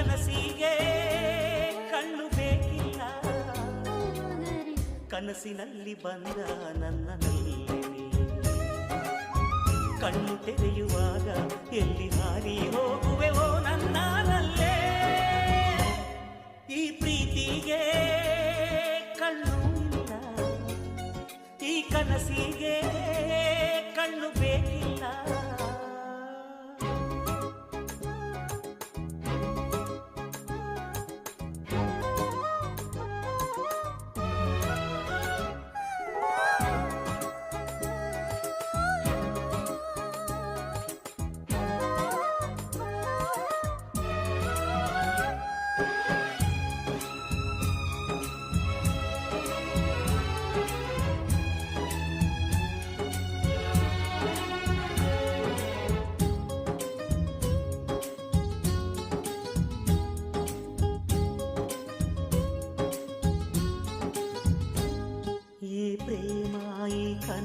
ಕನಸಿಗೆ ಕಣ್ಣು ಬೇಕಿಲ್ಲ ಕನಸಿನಲ್ಲಿ ಬಂದ ನನ್ನ ಕಣ್ಣು ತೆರೆಯುವಾಗ ಎಲ್ಲಿ ಹಾರಿ ಹೋಗುವೆವೋ ನನ್ನಲ್ಲೇ ಈ ಪ್ರೀತಿಗೆ ಕಣ್ಣು ಇಲ್ಲ ಈ ಕನಸಿಗೆ ಕಣ್ಣು ಬೇಕಿಲ್ಲ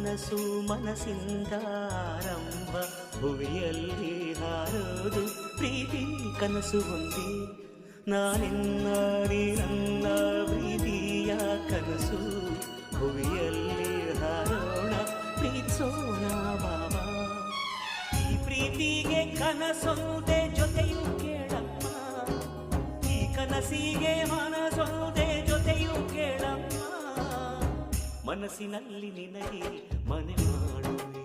ಕನಸು ಮನಸ್ಸಿಂದ ಆರಂಭ ಭುವಿಯಲ್ಲಿ ಹಾರೋದು ಪ್ರೀತಿ ಕನಸು ಒಂದೇ ನಾನಿನ್ನ ನೀ ನನ್ನ ಪ್ರೀತಿಯ ಕನಸು ಭುವಿಯಲ್ಲಿ ಹಾರೋಣ ಪ್ರೀತಿಸೋಣ ಬಾಬಾ ಈ ಪ್ರೀತಿಗೆ ಕನಸೊಂದೆ ಜೊತೆಯು ಕೇಳಮ್ಮ ಈ ಕನಸಿಗೆ ಮನಸೊಂದೆ ಮನಸ್ಸಿನಲ್ಲಿ ನಿನಗೆ ಮನೆ ಮಾಡುವೆ.